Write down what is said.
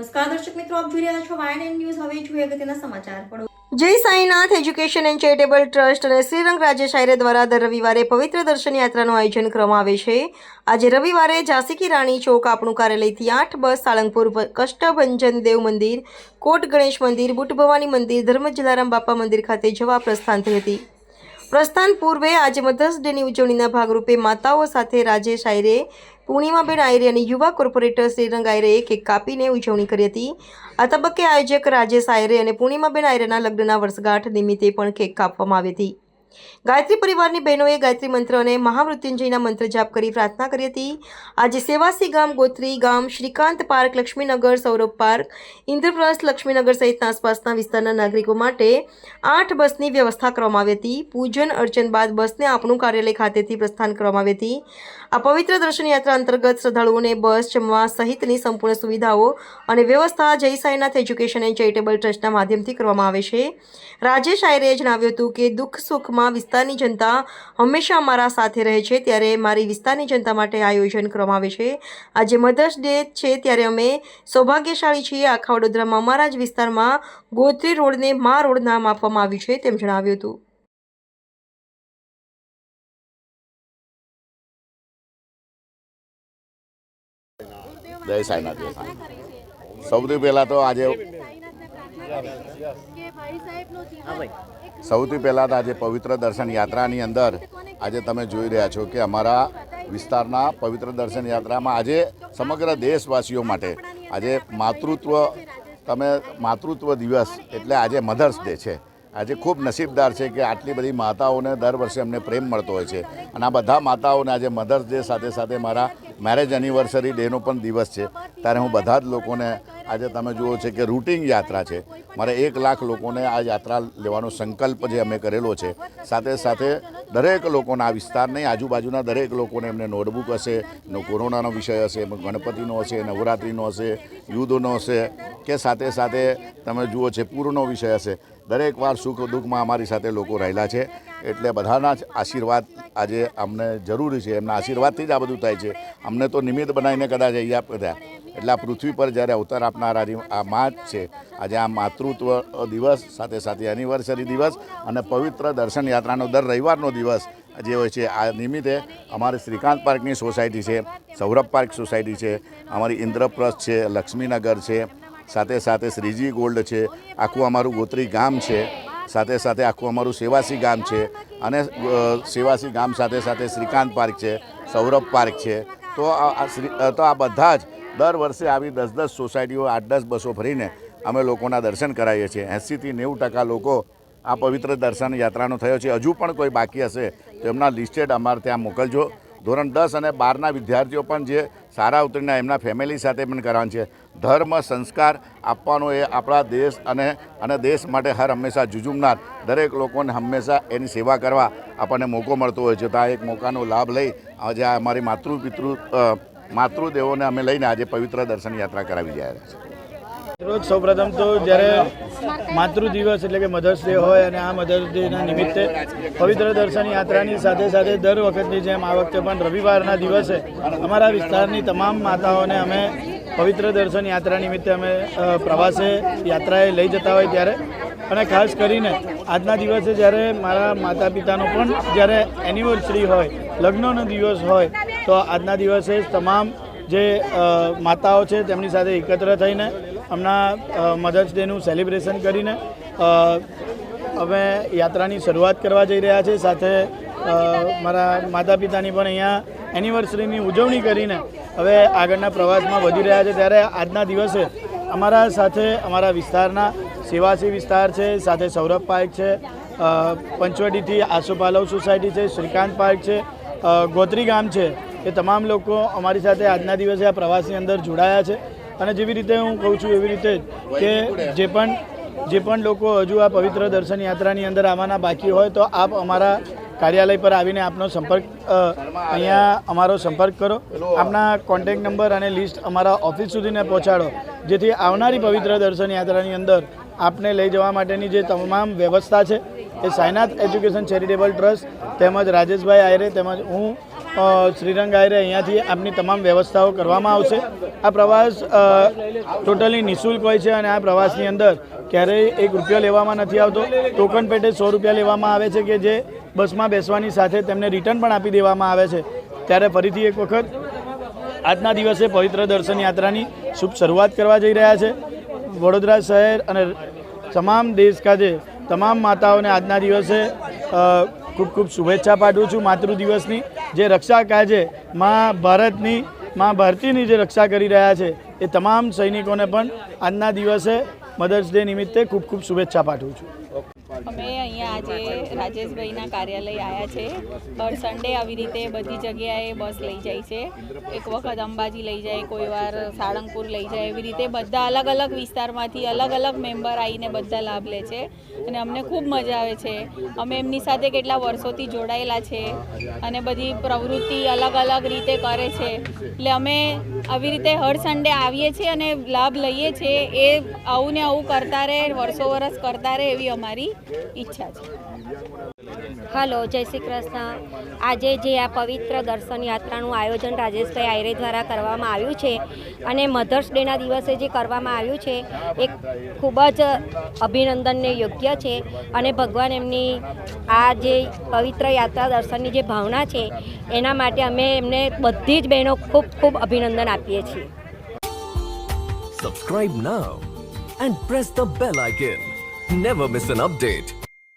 નમસ્કાર દર્શક મિત્રો, આપ જોઈ રહ્યા છો વાયન ન્યૂઝ હવે જોઈએ અગત્યના સમાચાર. પડો Jay Sainath education and charitable trust અને શ્રીરંગ રાજ્ય શાયરે દ્વારા દર રવિવારે પવિત્ર દર્શન યાત્રાનું આયોજન કરવામાં આવે છે. આજે રવિવારે ઝાંસી રાણી ચોક આપણું કાર્યાલયથી આઠ બસ સાળંગપુર કષ્ટભંજન દેવ મંદિર, કોટ ગણેશ મંદિર, બુટ ભવાની મંદિર, ધર્મ જલારામ બાપા મંદિર ખાતે જવા પ્રસ્થાન થઈ હતી. પ્રસ્થાન પૂર્વે આજે મધર્સ ડેની ઉજવણીના ભાગરૂપે માતાઓ સાથે રાજે આયરે પૂર્ણિમાબેન આયરે અને યુવા કોર્પોરેટર શ્રીરંગ આયરેએ કેક કાપીને ઉજવણી કરી હતી. આ તબક્કે આયોજક રાજેશ આયરે અને પૂર્ણિમાબેન આયરેના લગ્નના વર્ષગાંઠ નિમિત્તે પણ કેક કાપવામાં આવી હતી. ગાયત્રી પરિવારની બહેનોએ ગાયત્રી મંત્ર અને મહામૃત્યુંજયના મંત્ર જાપ કરી પ્રાર્થના કરી હતી. આજે સેવાસી ગામ ગોત્રી ગામ શ્રીકાંત પાર્ક, લક્ષ્મીનગર, સૌરભ પાર્ક, ઇન્દ્રપ્રસ્થ, લક્ષ્મીનગર સહિતના આસપાસના વિસ્તારના નાગરિકો માટે આઠ બસની વ્યવસ્થા કરવામાં આવી હતી. પૂજન અર્ચન બાદ બસને આપણું કાર્યાલય ખાતેથી પ્રસ્થાન કરવામાં આવી હતી. આ પવિત્ર દર્શન યાત્રા અંતર્ગત શ્રદ્ધાળુઓને બસ જમવા સહિતની સંપૂર્ણ સુવિધાઓ અને વ્યવસ્થા જય એજ્યુકેશન એન્ડ ચેરિટેબલ ટ્રસ્ટના માધ્યમથી કરવામાં આવે છે. રાજેશ આયરે જણાવ્યું હતું કે દુઃખ સુખમાં વિસ્તારની જનતા હંમેશા અમારા સાથે રહે છે ત્યારે મારી વિસ્તારની જનતા માટે આયોજન કરવામાં આવે છે. આજે મધર્સ ડે છે ત્યારે અમે સૌભાગ્યશાળી છીએ. આખા વડોદરામાં અમારા જ વિસ્તારમાં ગોત્રી રોડને મા રોડ નામ આપવામાં આવ્યું છે તેમ જણાવ્યું હતું. જય સૌથી પહેલાં તો આજે સૌથી પહેલાં તો આજે પવિત્ર દર્શન યાત્રાની અંદર આજે તમે જોઈ રહ્યા છો કે અમારા વિસ્તારના પવિત્ર દર્શન યાત્રામાં આજે સમગ્ર દેશવાસીઓ માટે આજે માતૃત્વ, તમે માતૃત્વ દિવસ એટલે આજે મધર્સ ડે છે. આજે ખૂબ નસીબદાર છે કે આટલી બધી માતાઓને દર વર્ષે અમને પ્રેમ મળતો હોય છે. અને આ બધા માતાઓને આજે મધર્સ ડે સાથે સાથે મારા મેરેજ એનિવર્સરી ડેનો પણ દિવસ છે. ત્યારે હું બધા જ લોકોને આજે તમે જુઓ છે કે રૂટિંગ યાત્રા છે. મારે એક લાખ લોકોને આ યાત્રા લેવાનો સંકલ્પ જે અમે કરેલો છે. સાથે સાથે દરેક લોકોના આ વિસ્તારની આજુબાજુના દરેક લોકોને એમને નોટબુક હશે કોરોનાનો વિષય હશે ગણપતિનો હશે, નવરાત્રિનો હશે, યુદ્ધનો હશે, કે સાથે સાથે તમે જુઓ છે પૂરનો વિષય હશે. દરેક વાર સુખ દુઃખમાં અમારી સાથે લોકો રહેલા છે. એટલે બધાના જ આશીર્વાદ આજે અમને જરૂરી છે. એમના આશીર્વાદથી જ આ બધું થાય છે. અમને તો નિમિત્ત બનાવીને કદાચ અહીંયા બધા એટલે આ પૃથ્વી પર જ્યારે અવતાર આપનારા આ મા જ છે. આજે આ માતૃત્વ દિવસ, સાથે સાથે એનિવર્સરી દિવસ અને પવિત્ર દર્શન યાત્રાનો દર રવિવારનો દિવસ જે હોય છે, આ નિમિત્તે અમારી શ્રીકાંત પાર્કની સોસાયટી છે, સૌરભ પાર્ક સોસાયટી છે, અમારી ઇન્દ્રપ્રસ્થ છે, લક્ષ્મીનગર છે સાથે સાથે શ્રીજી ગોલ્ડ છે, આખું અમારું ગોત્રી ગામ છે, સાથે સાથે આખું અમારું સેવાસી ગામ છે અને સેવાસી ગામ સાથે સાથે શ્રીકાંત પાર્ક છે, સૌરભ પાર્ક છે. તો આ તો આ બધા જ દર વર્ષે આવી દસ દસ સોસાયટીઓ આઠ દસ બસો ફરીને અમે લોકોના દર્શન કરાવીએ છીએ. એંસીથી નેવું ટકા લોકો આ પવિત્ર દર્શન યાત્રાનો થયો છે. હજુ પણ કોઈ બાકી હશે તો એમના લિસ્ટેડ અમારે ત્યાં મોકલજો. ધોરણ દસ અને બારના વિદ્યાર્થીઓ પણ જે સારા ઉતરીને એમના ફેમિલી સાથે પણ કરવાનું છે. ધર્મ, સંસ્કાર આપવાનો એ આપણા દેશ અને અને દેશ માટે હર હંમેશા જુજુમનાર. દરેક લોકોને હંમેશા એની સેવા કરવા આપણને મોકો મળતો હોય છે. તો આ એક મોકાનો લાભ લઈ આજે અમારી માતૃ પિતૃ માતૃદેવોને અમે લઈને આજે પવિત્ર દર્શન યાત્રા કરાવી રહ્યા છીએ. રોજ સૌપ્રથમ તો જ્યારે માતૃ દિવસ એટલે કે મધર્સ ડે હોય અને આ મધર્સ ડેના નિમિત્તે પવિત્ર દર્શન યાત્રાની સાથે સાથે દર વખતની જેમ આ વખતે પણ રવિવારના દિવસે અમારા વિસ્તારની તમામ માતાઓને અમે પવિત્ર દર્શન યાત્રા નિમિત્તે અમે પ્રવાસે યાત્રાએ લઈ જતા હોય ત્યારે. અને ખાસ કરીને આજના દિવસે જ્યારે મારા માતા પિતાનો પણ જ્યારે એનિવર્સરી હોય, લગ્નનો દિવસ હોય, તો આજના દિવસે તમામ જે માતાઓ છે તેમની સાથે એકત્ર થઈને હમણાં મધર્સ ડેનું સેલિબ્રેશન કરીને અમે યાત્રાની શરૂઆત કરવા જઈ રહ્યા છીએ. સાથે મારા માતા પિતાની પણ અહીંયા એનિવર્સરીની ઉજવણી કરીને હવે આગળના પ્રવાસમાં વધી રહ્યા છે. ત્યારે આજના દિવસે અમારા સાથે અમારા વિસ્તારના સેવાસી વિસ્તાર છે, સાથે સૌરભ પાર્ક છે પંચવટીથી આસોપાલવ સોસાયટી છે, શ્રીકાંત પાર્ક છે ગોત્રી ગામ છે. એ તમામ લોકો અમારી સાથે આજના દિવસે આ પ્રવાસની અંદર જોડાયા છે. અને જેવી રીતે હું કહું છું, એવી રીતે કે જે પણ જે પણ લોકો હજુ આ પવિત્ર દર્શન યાત્રાની અંદર આવવાના બાકી હોય, તો આપ અમારા કાર્યાલય પર આવીને આપનો સંપર્ક અહીંયા અમારો સંપર્ક કરો. આપના કોન્ટેક નંબર અને લિસ્ટ અમારા ઓફિસ સુધીને પહોંચાડો, જેથી આવનારી પવિત્ર દર્શન યાત્રાની અંદર આપને લઈ જવા માટેની જે તમામ વ્યવસ્થા છે, એ સાયનાથ એજ્યુકેશન ચેરિટેબલ ટ્રસ્ટ તેમજ રાજેશભાઈ આયરે તેમજ હું શ્રીરંગ આયરે અહીંયાથી આપની તમામ વ્યવસ્થાઓ કરવામાં આવશે. આ પ્રવાસ ટોટલી નિઃશુલ્ક હોય છે અને આ પ્રવાસની અંદર ક્યારેય એક રૂપિયો લેવામાં નથી આવતો. ટોકન પેટે સો રૂપિયા લેવામાં આવે છે કે જે બસમાં બેસવાની સાથે તેમને રિટર્ન પણ આપી દેવામાં આવે છે. ત્યારે ફરીથી એક વખત આજના દિવસે પવિત્ર દર્શન યાત્રાની શુભ શરૂઆત કરવા જઈ રહ્યા છે. વડોદરા શહેર અને તમામ દેશ કાજે તમામ માતાઓને આજના દિવસે ખૂબ ખૂબ શુભેચ્છા પાઠવું છું માતૃ દિવસની. જે રક્ષા કાજે મા ભારતની, મા ભારતીની જે રક્ષા કરી રહ્યા છે, એ તમામ સૈનિકોને પણ આજના દિવસે મધર્સ ડે નિમિત્તે ખૂબ ખૂબ શુભેચ્છા પાઠવું છું. અમે અહીંયા આજે રાજેશભાઈના કાર્યાલય આવ્યા છે. દર સન્ડે આવી રીતે બધી જગ્યાએ બસ લઈ જાય છે. એક વખત અંબાજી લઈ જાય, કોઈ વાર સાળંગપુર લઈ જાય, એવી રીતે બધા અલગ અલગ વિસ્તારમાંથી અલગ અલગ મેમ્બર આવીને બધા લાભ લે છે. અને અમને ખૂબ મજા આવે છે. અમે એમની સાથે કેટલા વર્ષોથી જોડાયેલા છે અને બધી પ્રવૃત્તિ અલગ અલગ રીતે કરે છે. એટલે અમે આવી રીતે હર સન્ડે આવીએ છીએ અને લાભ લઈએ છીએ. એ આવું ને આવું કરતા રહે, વર્ષો વર્ષ કરતા રહે એવી અમારી ઈચ્છા છે. હલો, જય શ્રી કૃષ્ણ. આજે જે આ પવિત્ર દર્શન યાત્રાનું આયોજન રાજેશભાઈ આયરે દ્વારા કરવામાં આવ્યું છે અને મધર્સ ડેના દિવસે જે કરવામાં આવ્યું છે, એ ખૂબ જ અભિનંદનને યોગ્ય છે અને ભગવાન એમની આ જે પવિત્ર યાત્રા દર્શનની જે ભાવના છે, એના માટે અમે એમને બધી જ બહેનો ખૂબ ખૂબ અભિનંદન આપીએ છીએ. Subscribe now and press the bell icon never miss an update.